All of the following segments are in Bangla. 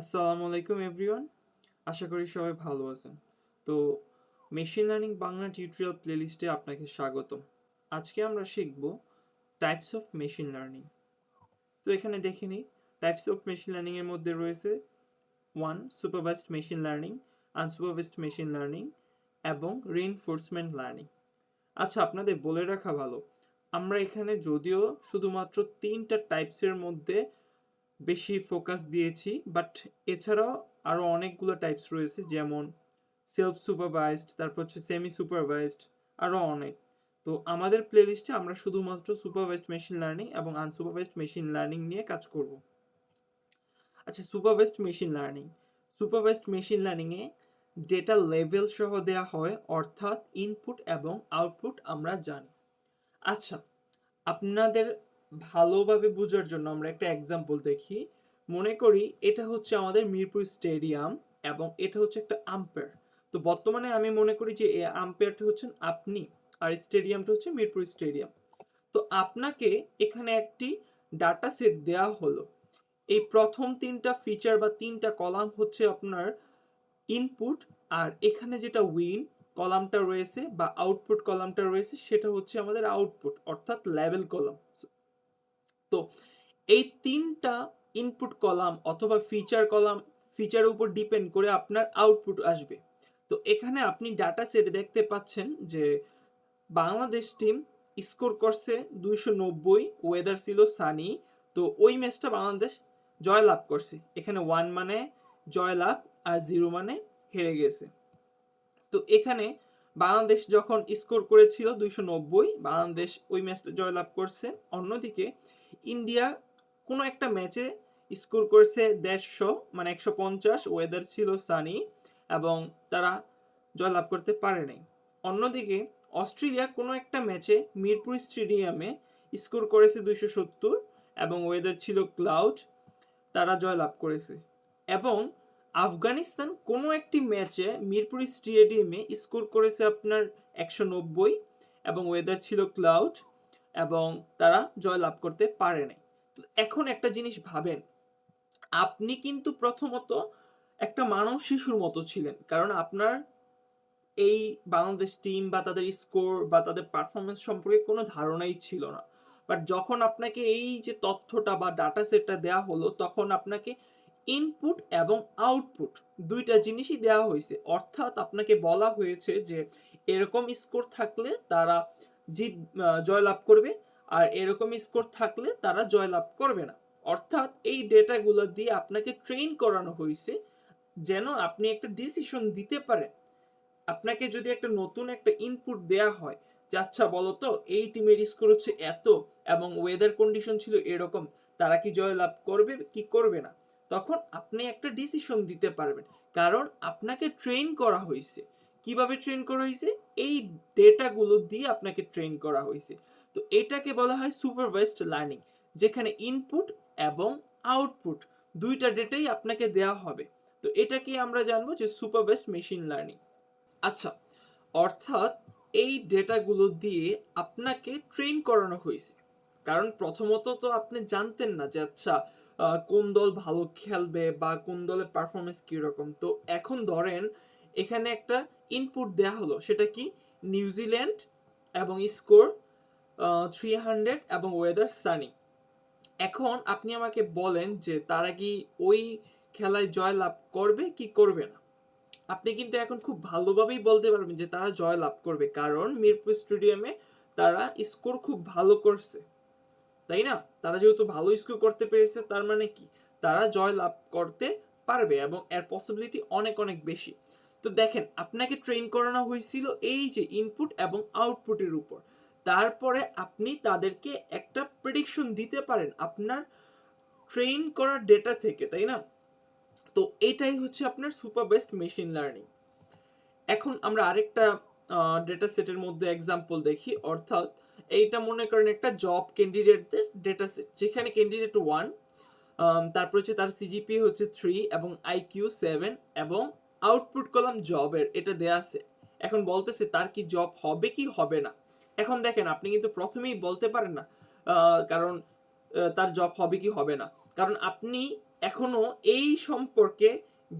আসসালামু আলাইকুম এভরিওয়ান আশা করি সবাই ভালো আছেন। তো মেশিন লার্নিং বাংলা টিউটোরিয়াল প্লেলিস্টে আপনাকে স্বাগত আজকে আমরা শিখব টাইপস অফ মেশিন লার্নিং তো, এখানে দেখে নিই। টাইপস অফ মেশিন লার্নিং এর মধ্যে রয়েছে one supervised machine learning unsupervised machine learning এবং রিইনফোর্সমেন্ট লার্নিং আচ্ছা আপনাদের বলে রাখা ভালো। আমরা এখানে যদিও শুধুমাত্র তিনটা টাইপসের মধ্যে বেশি ফোকাস দিয়েছি বাট এছাড়াও আরও অনেকগুলো টাইপস রয়েছে, যেমন সেলফ সুপারভাইজড তারপর হচ্ছে সেমি সুপারভাইজড আরও অনেক। তো আমাদের প্লেলিস্টে আমরা শুধুমাত্র সুপারভাইজড মেশিন লার্নিং এবং আনসুপারভাইজড মেশিন লার্নিং নিয়ে কাজ করব। আচ্ছা supervised machine learning supervised machine লার্নিংয়ে data লেভেল সহ দেওয়া হয়, অর্থাৎ ইনপুট এবং আউটপুট আমরা জানি। আচ্ছা আপনাদের ভালোভাবে বোঝার জন্য আমরা একটা এক্সাম্পল দেখি। মনে করি এটা হচ্ছে আমাদের মিরপুর স্টেডিয়াম এবং এটা হচ্ছে একটা আম্পায়ার তো বর্তমানে আমি মনে করি যে এই আম্পায়ারটা হচ্ছেন আপনি আর স্টেডিয়ামটা হচ্ছে মিরপুর স্টেডিয়াম। তো আপনাকে এখানে একটি ডাটা সেট দেওয়া হলো। এই প্রথম তিনটা ফিচার বা তিনটা কলাম হচ্ছে আপনার ইনপুট আর এখানে যেটা উইন কলামটা রয়েছে বা আউটপুট কলামটা রয়েছে সেটা হচ্ছে আমাদের আউটপুট অর্থাৎ লেভেল কলাম তো এই তিনটা ইনপুট কলাম অথবা ফিচার কলাম ফিচারের উপর ডিপেন্ড করে আপনার আউটপুট আসবে। তো এখানে আপনি ডাটা সেট দেখতে পাচ্ছেন যে বাংলাদেশ টিম স্কোর করছে দুইশো নব্বই ওয়েদার ছিল সানি তো ওই ম্যাচটা বাংলাদেশ জয়লাভ করছে। এখানে ওয়ান মানে জয়লাভ আর জিরো মানে হেরে গেছে। তো এখানে বাংলাদেশ যখন স্কোর করেছিল দুইশো নব্বই, বাংলাদেশ ওই ম্যাচটা জয়লাভ করছে। অন্যদিকে ইন্ডিয়া কোনো একটা ম্যাচে স্কোর করেছে দেড়শো মানে একশো পঞ্চাশ ওয়েদার ছিল সানি এবং তারা জয়লাভ করতে পারে নাই। অন্যদিকে, অস্ট্রেলিয়া কোনো একটা ম্যাচে মিরপুর স্টেডিয়ামে স্কোর করেছে দুইশো সত্তর এবং ওয়েদার ছিল ক্লাউড তারা জয়লাভ করেছে। এবং আফগানিস্তান কোনো একটি ম্যাচে মিরপুর স্টেডিয়ামে স্কোর করেছে আপনার একশো নব্বই এবং ওয়েদার ছিল ক্লাউড এবং তারা জয়লাভ করতে পারে নাই। তো এখন একটা জিনিস ভাবেন, আপনি কিন্তু প্রথমত একটা মানব শিশুর মতো ছিলেন, কারণ আপনার এই বাংলাদেশ টিম বা তাদের স্কোর বা তাদের পারফরমেন্স সম্পর্কে কোনো ধারণাই ছিল না। বাট যখন আপনাকে এই যে তথ্যটা বা ডাটা সেটটা দেওয়া হলো, তখন আপনাকে ইনপুট এবং আউটপুট দুইটা জিনিসই দেওয়া হয়েছে। অর্থাৎ আপনাকে বলা হয়েছে যে এরকম স্কোর থাকলে তারা জিত জয়লাভ করবে, আর এরকম স্কোর থাকলে তারা জয়লাভ করবে না। অর্থাৎ এই ডেটাগুলো দিয়ে আপনাকে ট্রেন করানো হয়েছে যেন আপনি একটা ডিসিশন দিতে পারেন। আপনাকে যদি একটা নতুন একটা ইনপুট দেয়া হয়, যে আচ্ছা বলো তো এই টিমের স্কোর হচ্ছে এত এবং ওয়েদার কন্ডিশন ছিল এরকম, তারা কি জয়লাভ করবে, কি করবে না? তখন আপনি একটা ডিসিশন দিতে পারবেন। কারণ আপনাকে ট্রেন করা হয়েছে। কীভাবে ট্রেন করা হয়েছে? এই ডেটাগুলো দিয়ে আপনাকে ট্রেন করা হয়েছে। তো এটাকে বলা হয় সুপারভাইজড লার্নিং যেখানে ইনপুট এবং আউটপুট দুইটা ডেটাই আপনাকে দেওয়া হবে। তো এটাকে আমরা জানব যে সুপারভাইজড মেশিন লার্নিং আচ্ছা অর্থাৎ এই ডেটাগুলো দিয়ে আপনাকে ট্রেন করানো হয়েছে। কারণ প্রথমত তো আপনি জানতেন না যে আচ্ছা কোন দল ভালো খেলবে বা কোন দলের পারফরমেন্স কীরকম। তো এখন ধরেন এখানে একটা ইনপুট দেওয়া হলো, সেটা কি? নিউজিল্যান্ড এবং স্কোর থ্রি হান্ড্রেড এবং ওয়েদার সানি এখন আপনি আমাকে বলেন যে তারা কি ওই খেলায় জয় লাভ করবে কি করবে না? আপনি কিন্তু এখন খুব ভালোভাবেই বলতে পারবেন যে তারা জয় লাভ করবে, কারণ মিরপুর স্টেডিয়ামে তারা স্কোর খুব ভালো করছে। তাই না? তারা যেহেতু ভালো স্কোর করতে পেরেছে, তার মানে কি? তারা জয় লাভ করতে পারবে এবং এর পসিবিলিটি অনেক অনেক বেশি। তো দেখেন, আপনাকে ট্রেন করানো হয়েছিল এই যে ইনপুট এবং আউটপুটের উপর। তারপরে আপনি তাদেরকে একটা প্রেডিকশন দিতে পারেন আপনার ট্রেন করা ডেটা থেকে, তাই না? তো এটাই হচ্ছে আপনার সুপার বেস্ট মেশিন লার্নিং এখন আমরা আরেকটা ডেটা সেটের মধ্যে এক্সাম্পল দেখি। অর্থাৎ এইটা মনে করেন একটা জব ক্যান্ডিডেটদের ডেটা সেট যেখানে ক্যান্ডিডেট ওয়ান তারপর হচ্ছে তার সিজিপি হচ্ছে থ্রি এবং আইকিউ সেভেন এবং আউটপুট কলাম জবের এটা দেয়া আছে। এখন বলতেছে তার কি জব হবে কি হবে না? এখন দেখেন, আপনি কিন্তু প্রথমেই বলতে পারেন না কারণ তার জব হবে কি হবে না। কারণ আপনি এখনও এই সম্পর্কে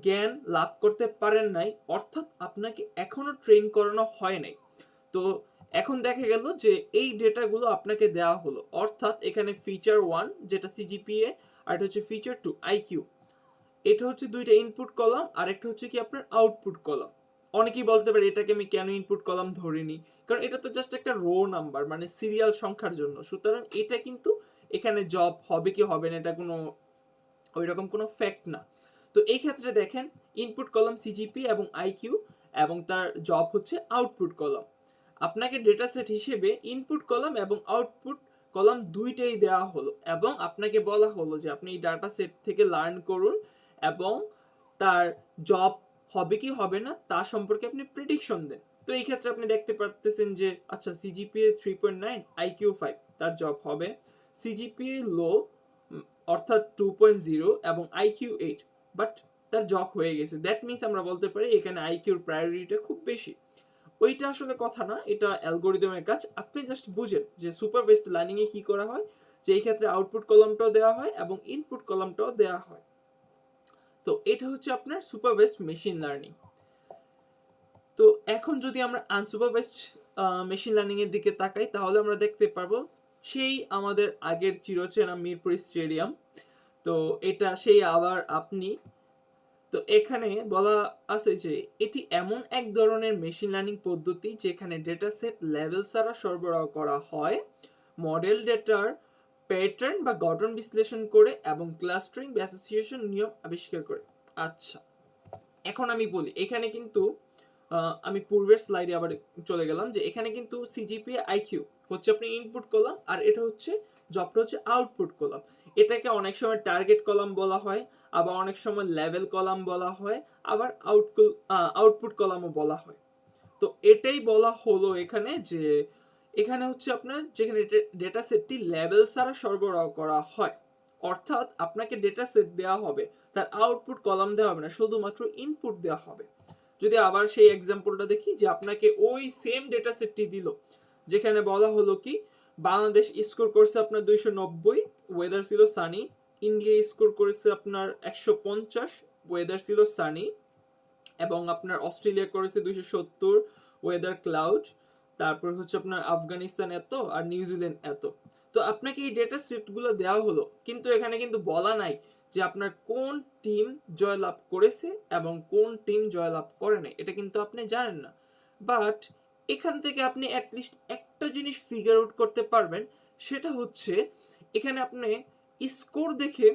জ্ঞান লাভ করতে পারেন নাই, অর্থাৎ আপনাকে এখনও ট্রেন করানো হয় নাই। তো এখন দেখা গেল যে এই ডেটাগুলো আপনাকে দেওয়া হলো। অর্থাৎ এখানে ফিচার ওয়ান যেটা সিজিপিএ আর এটা হচ্ছে ফিচার টু আইকিউ এটা হচ্ছে দুইটা ইনপুট কলাম আর একটা হচ্ছে কি আপনার আউটপুট কলাম অনেকেই বলতে পারে, এটাকে আমি কেন ইনপুট কলাম ধরিনি? কারণ এটা তো জাস্ট একটা রো নাম্বার মানে সিরিয়াল সংখ্যার জন্য। সুতরাং এটা কিন্তু এখানে জব হবে কি হবে না, এটা কোনো ওই রকম কোনো ফ্যাক্ট না। তো এই ক্ষেত্রে দেখেন ইনপুট কলাম সিজিপি এবং আইকিউ এবং তার জব হচ্ছে আউটপুট কলাম আপনাকে ডেটা সেট হিসেবে ইনপুট কলাম এবং আউটপুট কলাম দুইটাই দেওয়া হলো এবং আপনাকে বলা হলো যে আপনি এই ডাটা সেট থেকে লার্ন করুন এবং তার জব হবে কি হবে না তা সম্পর্কে আপনি প্রেডিকশন দেন। তো এই ক্ষেত্রে আপনি দেখতে পারতেছেন যে আচ্ছা CGPA three point nine IQ five তার জব হবে। সিজিপিএ লো অর্থাৎ টু পয়েন্ট জিরো এবং আইকিউ এইট বাট তার জব হয়ে গেছে। দ্যাট মিনস আমরা বলতে পারি এখানে আইকিউর প্রায়োরিটিটা খুব বেশি। ওইটা আসলে কথা না, এটা অ্যালগোরিদমের কাজ। আপনি জাস্ট বুঝেন যে সুপার বেস্ট লার্নিংয়ে কি করা হয়, যে এই ক্ষেত্রে আউটপুট কলামটাও দেওয়া হয় এবং ইনপুট কলামটাও দেওয়া হয়। তো এটা হচ্ছে আপনার সুপারভাইজড মেশিন লার্নিং তো এখন যদি আমরা আনসুপারভাইজড মেশিন লার্নিং এর দিকে তাকাই, তাহলে আমরা দেখতে পারব সেই আমাদের আগের চিরচেনা মিরপুর স্টেডিয়াম। তো এটা সেই আবার আপনি। তো এখানে বলা আছে যে এটি এমন এক ধরনের মেশিন লার্নিং পদ্ধতি যেখানে ডেটা সেট লেভেল ছাড়া সরবরাহ করা হয়। মডেল ডেটার প্যাটার্ন বা গঠন বিশ্লেষণ করে এবং ক্লাস্টারিং বা অ্যাসোসিয়েশন নিয়ম আবিষ্কার করে। আচ্ছা এখন আমি বলি, এখানে কিন্তু আমি পূর্বের স্লাইডে আবার চলে গেলাম যে এখানে কিন্তু সিজিপি আইকিউ হচ্ছে আপনি ইনপুট কলাম আর এটা হচ্ছে জবটা হচ্ছে আউটপুট কলাম এটাকে অনেক সময় টার্গেট কলাম বলা হয়, আবার অনেক সময় লেভেল কলাম বলা হয়, আবার আউট আউটপুট কলামও বলা হয়। তো এটাই বলা হলো এখানে যে এখানে হচ্ছে আপনার যেখানে ডেটা সেটটি লেভেল ছাড়া সরবরাহ করা হয়। অর্থাৎ আপনাকে ডেটা সেট দেওয়া হবে, তার আউটপুট কলাম দেওয়া হবে না, শুধুমাত্র ইনপুট দেওয়া হবে। যদি আবার সেই এক্সাম্পলটা দেখি যে আপনাকে ওই সেম ডেটা সেটটি দিল, যেখানে বলা হলো কি, বাংলাদেশ স্কোর করছে আপনার দুইশো নব্বই ওয়েদার ছিল সানি ইন্ডিয়া স্কোর করেছে আপনার একশো পঞ্চাশ ওয়েদার ছিল সানি এবং আপনার অস্ট্রেলিয়া করেছে দুইশো সত্তর ওয়েদার ক্লাউড তারপর হচ্ছে আপনার আফগানিস্তান এত আর নিউজিল্যান্ড এত। তো আপনাকে এই ডেটা সেটগুলো দেওয়া হলো, কিন্তু এখানে কিন্তু বলা নাই যে আপনার কোন টিম জয়লাভ করেছে এবং কোন টিম জয়লাভ করে নাই, এটা কিন্তু আপনি জানেন না। বাট এখান থেকে আপনি অ্যাটলিস্ট একটা জিনিস ফিগার আউট করতে পারবেন, সেটা হচ্ছে এখানে আপনি স্কোর দেখে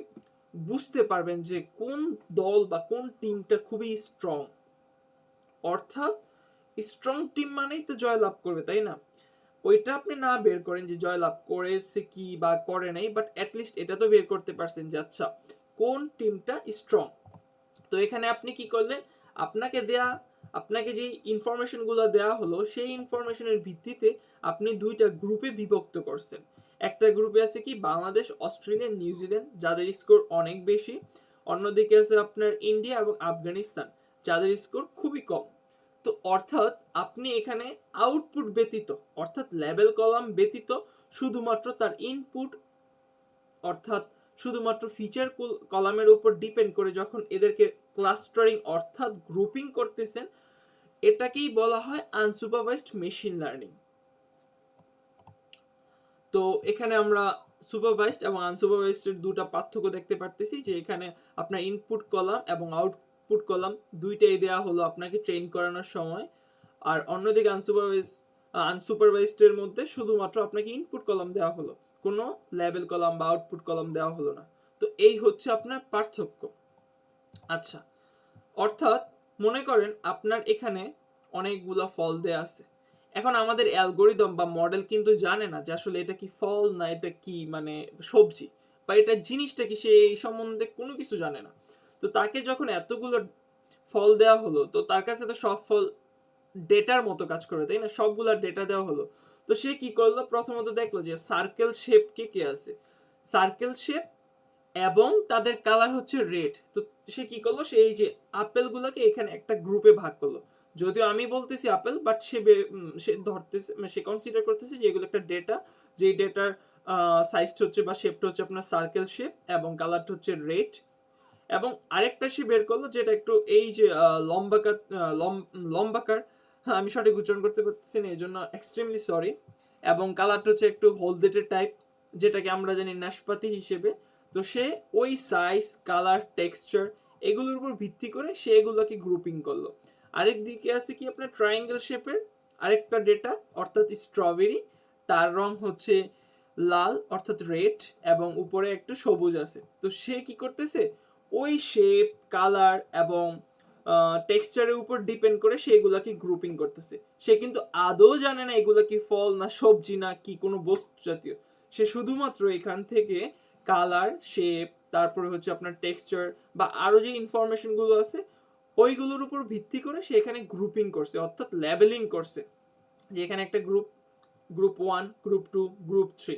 বুঝতে পারবেন যে কোন দল বা কোন টিমটা খুবই স্ট্রং অর্থাৎ স্ট্রং টিম মানেই তো জয়লাভ করবে, তাই না? ওইটা আপনি না বের করেন যে জয়লাভ করেছে কি বা করে নাই বাট অ্যাটলিস্ট এটা তো বের করতে পারছেন যে আচ্ছা কোন টিমটা স্ট্রং তো এখানে আপনি কি করলেন? আপনাকে দেয়া, আপনাকে যে ইনফরমেশনগুলো দেওয়া হলো, সেই ইনফরমেশনের ভিত্তিতে আপনি দুইটা গ্রুপে বিভক্ত করছেন। একটা গ্রুপে আছে কি বাংলাদেশ, অস্ট্রেলিয়া নিউজিল্যান্ড যাদের স্কোর অনেক বেশি। অন্যদিকে আছে আপনার ইন্ডিয়া এবং আফগানিস্তান, যাদের স্কোর খুবই কম। তো অর্থাৎ আপনি এখানে আউটপুট ব্যতীত, অর্থাৎ লেভেল কলাম ব্যতীত শুধুমাত্র তার ইনপুট অর্থাৎ শুধুমাত্র ফিচার কলামের উপর ডিপেন্ড করে যখন এদেরকে ক্লাস্টারিং অর্থাৎ গ্রুপিং করতেছেন, এটাকেই বলা হয় আনসুপারভাইজড মেশিন লার্নিং তো এখানে আমরা সুপারভাইজড এবং আনসুপারভাইজড দুটা পার্থক্য দেখতে পারতেছি যে এখানে আপনার ইনপুট কলাম এবং আউটপুট কলাম দুইটাই দেওয়া হলো আপনাকে ট্রেন করানোর সময়। আর অন্যদিকে আনসুপারভাইজ আনসুপারভাইজডের মধ্যে শুধুমাত্র আপনাকে ইনপুট কলাম দেওয়া হলো। কোনো লেভেল কলাম বা আউটপুট কলাম দেওয়া হলো না। তো এই হচ্ছে আপনার পার্থক্য। আচ্ছা অর্থাৎ মনে করেন আপনার এখানে অনেকগুলা ফল দেয়া আছে। এখন আমাদের অ্যালগোরিদম বা মডেল কিন্তু জানে না যে আসলে এটা কি ফল না এটা কি মানে সবজি। বা এটা জিনিসটা কি সে এই সম্বন্ধে কোনো কিছু জানে না। তো তাকে যখন এতগুলো ফল দেওয়া হলো, তো তার কাছে তো সব ফল ডেটার মতো কাজ করে, তাই না? সবগুলা ডেটা দেওয়া হলো। তো সে কি করল? প্রথমত দেখল যে সার্কেল শেপ কে কে আছে? সার্কেল শেপ এবং তাদের কালার হচ্ছে রেড তো সে কি করল? সে এই যে আপেলগুলোকে এখানে একটা গ্রুপে ভাগ করল। যদিও আমি বলতেছি আপেল বাট সে সে ধরতেছে মানে সে কনসিডার করতেছে যে এগুলো একটা ডেটা যে ডেটার সাইজটা হচ্ছে বা শেপটা হচ্ছে আপনার সার্কেল শেপ এবং কালারটা হচ্ছে রেড এবং আরেকটা সে বের করল যেটা একটু এই যে লম্বাকার লম্বাকার হ্যাঁ, আমি সঠিক উচ্চারণ করতে পারতেছি না এই জন্য এক্সট্রিমলি সরি এবং কালারটা হচ্ছে একটু হলদেটের টাইপ যেটাকে আমরা জানি নাশপাতি হিসেবে। তো সে ওই সাইজ কালার টেক্সচার এগুলোর উপর ভিত্তি করে সে এগুলোকে গ্রুপিং করল। আরেক দিকে আছে কি আপনার ট্রায়াঙ্গেল শেপের আরেকটা ডেটা অর্থাৎ স্ট্রবেরি তার রং হচ্ছে লাল অর্থাৎ রেড এবং উপরে একটু সবুজ আছে। তো সে কি করতেছে? ওই শেপ কালার এবং টেক্সচারের উপর ডিপেন্ড করে সে এগুলাকে গ্রুপিং করতেছে। সে কিন্তু আদৌ জানে না এগুলা কি ফল না সবজি না কি কোনো বস্তু জাতীয়। সে শুধুমাত্র এখান থেকে কালার শেপ তারপরে হচ্ছে আপনার টেক্সচার বা আরও যে ইনফরমেশনগুলো আছে, ওইগুলোর উপর ভিত্তি করে সে এখানে গ্রুপিং করছে, অর্থাৎ লেবেলিং করছে। যে এখানে একটা group group one group two group three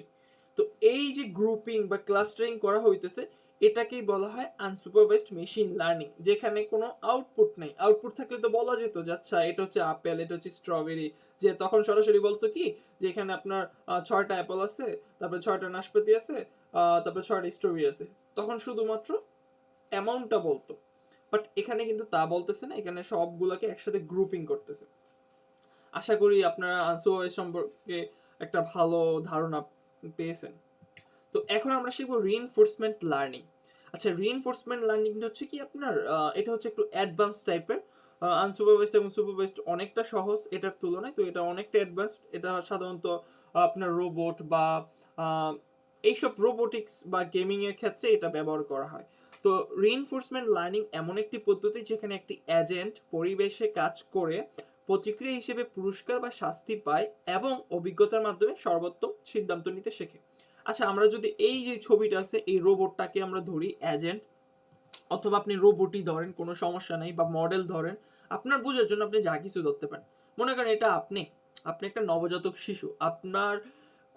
তো এই যে গ্রুপিং বা ক্লাস্টারিং করা হইতেছে এটাকেই বলা হয় আনসুপারভাইজড মেশিন লার্নিং যেখানে কোনো আউটপুট নেই। আউটপুট থাকলে তো বলা যেত যে আচ্ছা এটা হচ্ছে আপেল এটা হচ্ছে স্ট্রবেরি যে তখন সরাসরি বলতো কি, যে এখানে আপনার ছয়টা অ্যাপেল আছে, তারপরে ছয়টা নাশপাতি আছে তারপরে ছয়টা স্ট্রবেরি আছে। তখন শুধুমাত্র অ্যামাউন্টটা বলতো। বাট এখানে কিন্তু তা বলতেছে না, এখানে সবগুলোকে একসাথে গ্রুপিং করতেছে। আশা করি আপনারা আনসুপারভাইজ সম্পর্কে একটা ভালো ধারণা পেয়েছেন। তো এখন আমরা শিখব রিইনফোর্সমেন্ট লার্নিং আচ্ছা রিইনফোর্সমেন্ট লার্নিং হচ্ছে কি আপনার এটা হচ্ছে একটু অ্যাডভান্স টাইপের আনসুপারভাইজড এবং সুপারভাইজড অনেকটা সহজ এটার তুলনায়, তো এটা অনেকটা অ্যাডভান্সড এটা সাধারণত আপনার রোবট বা এইসব রোবোটিক্স বা গেমিং এর ক্ষেত্রে এটা ব্যবহার করা হয়। তো রিইনফোর্সমেন্ট লার্নিং এমন একটি পদ্ধতি যেখানে একটি এজেন্ট পরিবেশে কাজ করে, প্রতিক্রিয়া হিসেবে পুরস্কার বা শাস্তি পায় এবং অভিজ্ঞতার মাধ্যমে সর্বোত্তম সিদ্ধান্ত নিতে শেখে। আচ্ছা আমরা যদি এই যে ছবিটা আছে, এই রোবটটাকে আমরা ধরি এজেন্ট অথবা আপনি রোবটই ধরেন, কোনো সমস্যা নেই, বা মডেল ধরেন, আপনার বোঝার জন্য আপনি যা কিছু ধরতে পারেন। মনে করেন এটা আপনি আপনি একটা নবজাতক শিশু, আপনার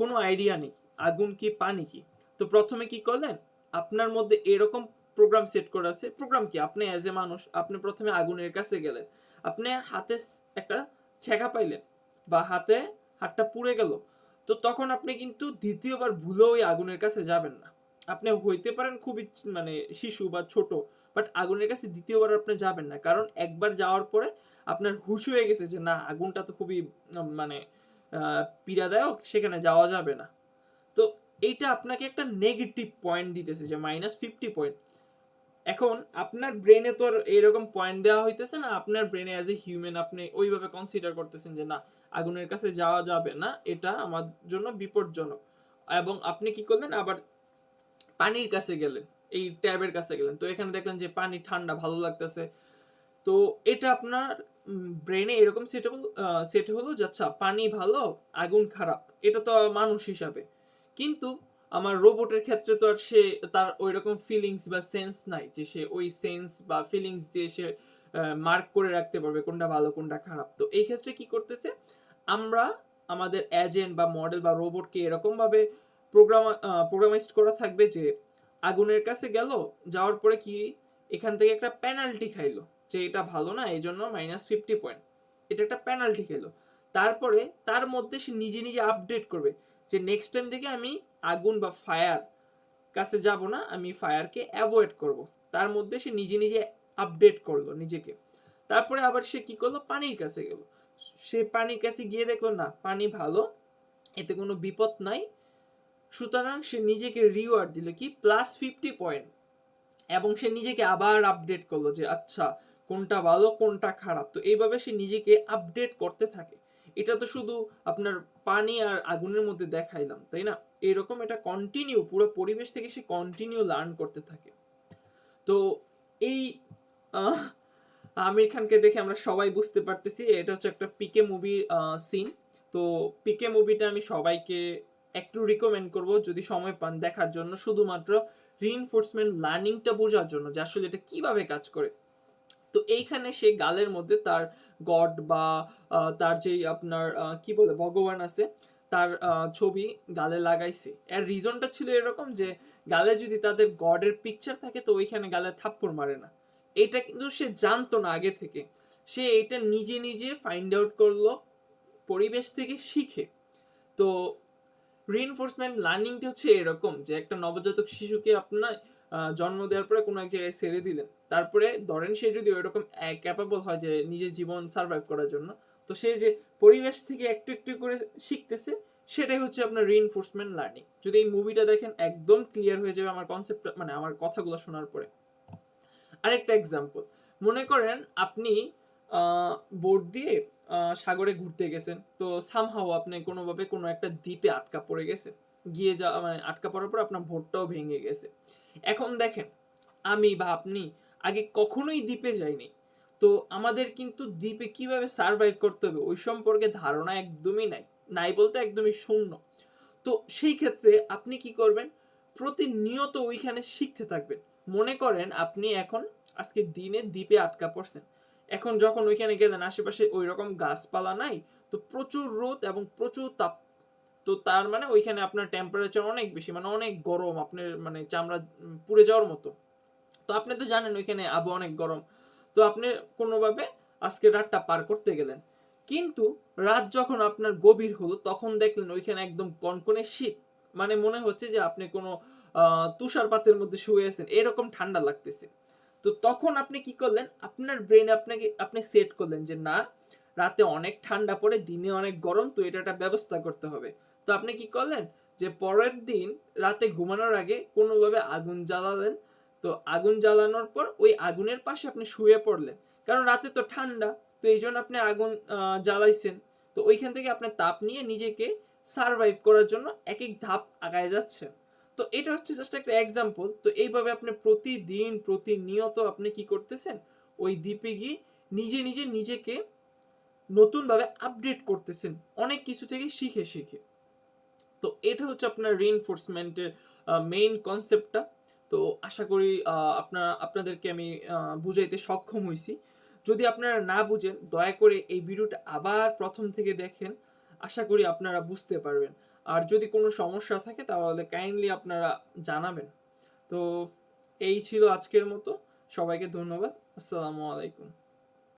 কোনো আইডিয়া নেই, আগুন কি, পানি কি? তো প্রথমে কি করলেন? আপনার মধ্যে এরকম প্রোগ্রাম সেট করা আছে প্রোগ্রাম কি? আপনি অ্যাজ এ মানুষ, আপনি প্রথমে আগুনের কাছে গেলেন, আপনি হাতে একটা ছেঁকা পাইলেন, বা হাতে হাতটা পুড়ে গেল তো তখন আপনি কিন্তু দ্বিতীয়বার ভুলেও ওই আগুনের কাছে যাবেন না। আপনি হইতে পারেন খুবই মানে শিশু বা ছোট বাট আগুনের কাছে দ্বিতীয়বার আপনি যাবেন না। কারণ একবার যাওয়ার পরে আপনার হুশ হয়ে গেছে যে, না, আগুনটা তো খুবই মানে পীড়াদায়ক, সেখানে যাওয়া যাবে না। তো এইটা আপনাকে একটা নেগেটিভ পয়েন্ট দিতেছে যে মাইনাস ফিফটি পয়েন্ট এখন আপনার ব্রেনে তো আর এরকম পয়েন্ট দেওয়া হইতেছে না। আপনার ব্রেনে অ্যাজ এ হিউম্যান আপনি ওইভাবে কনসিডার করতেছেন যে, না আগুনের কাছে যাওয়া যাবে না, এটা আমার জন্য বিপজ্জনক। এবং আপনি কি করলেন? আবার পানির কাছে গেলেন, এই ট্যাবের কাছে গেলেন। তো এখানে দেখলেন যে পানি ঠান্ডা, ভালো লাগতেছে। তো এটা আপনার ব্রেনে এরকম সেটেবল সেট হলো যে আচ্ছা পানি ভালো, আগুন খারাপ। এটা তো মানুষ হিসাবে। কিন্তু আমার রোবটের ক্ষেত্রে তো আর সে, তার ওই রকম ফিলিংস বা সেন্স নাই যে সে ওই সেন্স বা ফিলিংস দিয়ে সে মার্ক করে রাখতে পারবে কোনটা ভালো, কোনটা খারাপ। তো এই ক্ষেত্রে কি করতেছে? আমরা আমাদের এজেন্ট বা মডেল বা রোবটকে এরকমভাবে প্রোগ্রাম প্রোগ্রামাইজড করা থাকবে যে আগুনের কাছে গেল, যাওয়ার পরে কি এখান থেকে একটা পেনাল্টি খাইলো, যে এটা ভালো না, এই জন্য মাইনাস ফিফটি পয়েন্ট এটা একটা পেনাল্টি খেলো তারপরে তার মধ্যে সে নিজে নিজে আপডেট করবে যে নেক্সট টাইম থেকে আমি আগুন বা ফায়ার কাছে যাব না, আমি ফায়ারকে অ্যাভয়েড করব। তার মধ্যে সে নিজে নিজে আপডেট করল নিজেকে। তারপরে আবার সে কি করল? পানির কাছে গেল। সে পানির কাছে গিয়ে দেখল, না, পানি ভালো, এতে কোনো বিপদ নাই। সুতরাং সে নিজেকে রিওয়ার্ড দিল কি? প্লাস ফিফটি পয়েন্ট এবং সে নিজেকে আবার আপডেট করল যে আচ্ছা কোনটা ভালো, কোনটা খারাপ? তো এইভাবে সে নিজেকে আপডেট করতে থাকে। এটা তো শুধু আপনার পানি আর আগুনের মধ্যে দেখাইলাম, তাই না? এরকম এটা কন্টিনিউ পুরো পরিবেশ থেকে সে কন্টিনিউ লার্ন করতে থাকে। তো এই আমির খানকে দেখে আমরা সবাই বুঝতে পারতেছি, এটা হচ্ছে একটা পিকে মুভি সিন তো পিকে মুভিটা আমি সবাইকে একটু রিকমেন্ড করব যদি সময় পান দেখার জন্য, শুধুমাত্র রিইনফোর্সমেন্ট লার্নিংটা বোঝার জন্য যে আসলে এটা কীভাবে কাজ করে। তো এইখানে সে গালের মধ্যে তার গড বা তার যেই আপনার কি বলে, ভগবান আছে, তার ছবি গালে লাগাইছে। এর রিজনটা ছিল এরকম যে গালে যদি তাদের গডের পিকচার থাকে তো ওইখানে গালে থাপ্পড় মারে না। এটা কিন্তু সে জানতো না আগে থেকে। সে এটা নিজে নিজে ফাইন্ড আউট করল, পরিবেশ থেকে শিখে। তো রিইনফোর্সমেন্ট লার্নিংটা হচ্ছে এরকম যে একটা নবজাতক শিশুকে আপনার জন্ম দেওয়ার পরে কোনো এক জায়গায় ছেড়ে দিলেন। তারপরে ধরেন সে যদি ওইরকম ক্যাপাবল হয় যে নিজের জীবন সার্ভাইভ করার জন্য, তো সে যে পরিবেশ থেকে একটু একটু করে শিখতেছে, সেটাই হচ্ছে আপনার রিইনফোর্সমেন্ট লার্নিং যদি এই মুভিটা দেখেন, একদম ক্লিয়ার হয়ে যাবে আমার কনসেপ্ট মানে আমার কথাগুলো শোনার পরে। আরেকটা এক্সাম্পল মনে করেন আপনি বোট দিয়ে সাগরে ঘুরতে গেছেন, তো সামহাও আপনি কোনোভাবে কোনো একটা দ্বীপে আটকা পড়ে গেছে গিয়ে যা মানে আটকা পড়ার পর আপনার ভোটটাও ভেঙে গেছে। এখন দেখেন, আমি বা আপনি আগে কখনোই দ্বীপে যাইনি। তো আমাদের কিন্তু দ্বীপে কীভাবে সার্ভাইভ করতে হবে, ওই সম্পর্কে ধারণা একদমই নাই। নাই বলতে একদমই শূন্য। তো সেই ক্ষেত্রে আপনি কি করবেন প্রতিনিয়ত ওইখানে শিখতে থাকবেন। মনে করেন আপনি এখন আজকে দিনে দ্বীপে আটকা পড়ছেন। এখন যখন ওইখানে গেলেন, আশেপাশে ওই রকম গাছপালা নাই, তো প্রচুর রোদ এবং প্রচুর তাপ। তো তার মানে ওইখানে আপনার টেম্পারেচার অনেক বেশি মানে অনেক গরম আপনার মানে চামড়া পুড়ে যাওয়ার মতো। তো আপনি তো জানেন ওইখানে আবহাওয়া অনেক গরম। তো আপনি কোনোভাবে আজকে রাতটা পার করতে গেলেন। কিন্তু রাত যখন আপনার গভীর হলো, তখন দেখলেন ওইখানে একদম কনকনে শীত। মানে মনে হচ্ছে যে আপনি কোনো তুষারপাতের মধ্যে শুয়ে আছেন, এরকম ঠান্ডা লাগতেছে। তো তখন আপনি কি করলেন? আপনার ব্রেন আপনাকে, আপনি সেট করলেন যে না, রাতে অনেক ঠান্ডা পড়ে, দিনে অনেক গরম, তো এটা একটা ব্যবস্থা করতে হবে। তো আপনি কি করলেন? যে পরের দিন রাতে ঘুমানোর আগে কোনোভাবে আগুন জ্বালালেন। তো আগুন জ্বালানোর পর ওই আগুনের পাশে আপনি শুয়ে পড়লেন। কারণ রাতে তো ঠান্ডা, তো এই জন্য আপনি আগুন জ্বালাইছেন। তো ওইখান থেকে আপনি তাপ নিয়ে নিজেকে সারভাইভ করার জন্য এক এক ধাপ আগায় যাচ্ছে। তো এটা হচ্ছে জাস্ট একটা এক্সাম্পল তো এইভাবে আপনি প্রতিদিন, প্রতিনিয়ত আপনি কি করতেছেন? ওই দ্বীপে গিয়ে নিজে নিজে, নিজেকে নতুনভাবে আপডেট করতেছেন। অনেক কিছু থেকে শিখে শিখে। তো এটা হচ্ছে আপনার রিইনফোর্সমেন্টের মেইন কনসেপ্টটা তো আশা করি আপনার, আপনাদেরকে আমি বুঝাইতে সক্ষম হয়েছি যদি আপনারা না বুঝেন, দয়া করে এই ভিডিওটা আবার প্রথম থেকে দেখেন। আশা করি আপনারা বুঝতে পারবেন। আর যদি কোনো সমস্যা থাকে তাহলে কাইন্ডলি আপনারা জানাবেন। তো এই ছিল আজকের মতো। সবাইকে ধন্যবাদ। আসসালামু আলাইকুম।